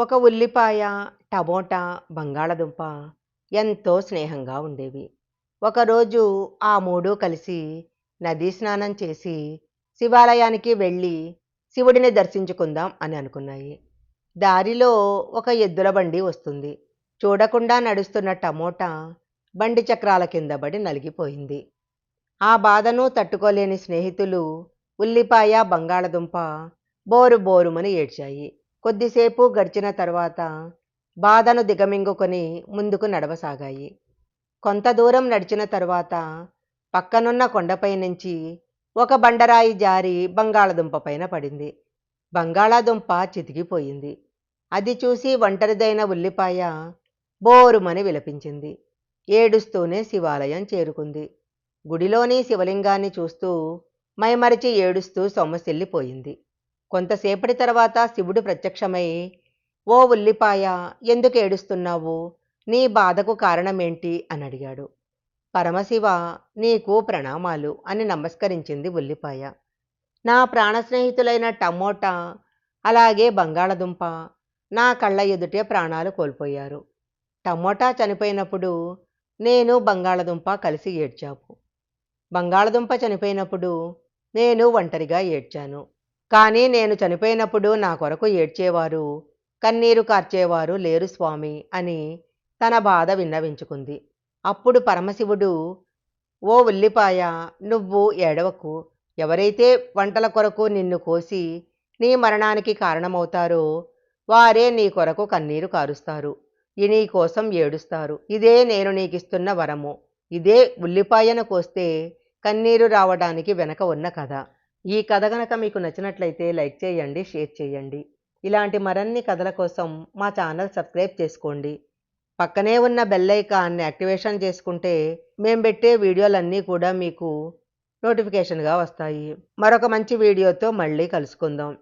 ఒక ఉల్లిపాయ టమోటా బంగాళదుంప ఎంతో స్నేహంగా ఉండేవి. ఒకరోజు ఆ మూడు కలిసి నదీ స్నానం చేసి శివాలయానికి వెళ్ళి శివుడిని దర్శించుకుందాం అని అనుకున్నాయి. దారిలో ఒక ఎద్దుల బండి వస్తుంది. చూడకుండా నడుస్తున్న టమోటా బండి చక్రాల కింద పడి నలిగిపోయింది. ఆ బాధను తట్టుకోలేని స్నేహితులు ఉల్లిపాయ బంగాళదుంప బోరు బోరుమని ఏడ్చాయి. కొద్దిసేపు గడిచిన తర్వాత బాధను దిగమింగుకొని ముందుకు నడవసాగాయి. కొంత దూరం నడిచిన తరువాత పక్కనున్న కొండపై నుంచి ఒక బండరాయి జారి బంగాళదుంప పైన పడింది. బంగాళాదుంప చితికిపోయింది. అది చూసి ఒంటరిదైన ఉల్లిపాయ బోరుమని విలపించింది. ఏడుస్తూనే శివాలయం చేరుకుంది. గుడిలోని శివలింగాన్ని చూస్తూ మైమరిచి ఏడుస్తూ సొమ్మసిల్లిపోయింది. కొంతసేపటి తర్వాత శివుడు ప్రత్యక్షమై ఓ ఉల్లిపాయ ఎందుకు ఏడుస్తున్నావు? నీ బాధకు కారణమేంటి అని అడిగాడు. పరమశివ నీకు ప్రణామాలు అని నమస్కరించింది ఉల్లిపాయ. నా ప్రాణ స్నేహితులైన టమోటా అలాగే బంగాళదుంప నా కళ్ళ ఎదుటే ప్రాణాలు కోల్పోయారు. టమోటా చనిపోయినప్పుడు నేను బంగాళదుంప కలిసి ఏడ్చాము బంగాళదుంప చనిపోయినప్పుడు నేను ఒంటరిగా ఏడ్చాను. కానీ నేను చనిపోయినప్పుడు నా కొరకు ఏడ్చేవారు కన్నీరు కార్చేవారు లేరు స్వామి అని తన బాధ విన్నవించుకుంది. అప్పుడు పరమశివుడు ఓ ఉల్లిపాయ నువ్వు ఏడవకు. ఎవరైతే వంటల కొరకు నిన్ను కోసి నీ మరణానికి కారణమవుతారో వారే నీ కొరకు కన్నీరు కారుస్తారు. నీ కోసం ఏడుస్తారు. ఇదే నేను నీకిస్తున్న వరము. ఇదే ఉల్లిపాయను కోస్తే కన్నీరు రావడానికి వెనక ఉన్న కథ. ఈ కథ గనక మీకు నచ్చినట్లయితే లైక్ చేయండి షేర్ చేయండి. ఇలాంటి మరిన్ని కథల కోసం మా ఛానల్ సబ్స్క్రైబ్ చేసుకోండి. పక్కనే ఉన్న బెల్ ఐకాన్ని యాక్టివేషన్ చేసుకుంటే మేము పెట్టే వీడియోలన్నీ కూడా మీకు నోటిఫికేషన్గా వస్తాయి. మరొక మంచి వీడియోతో మళ్ళీ కలుసుకుందాం.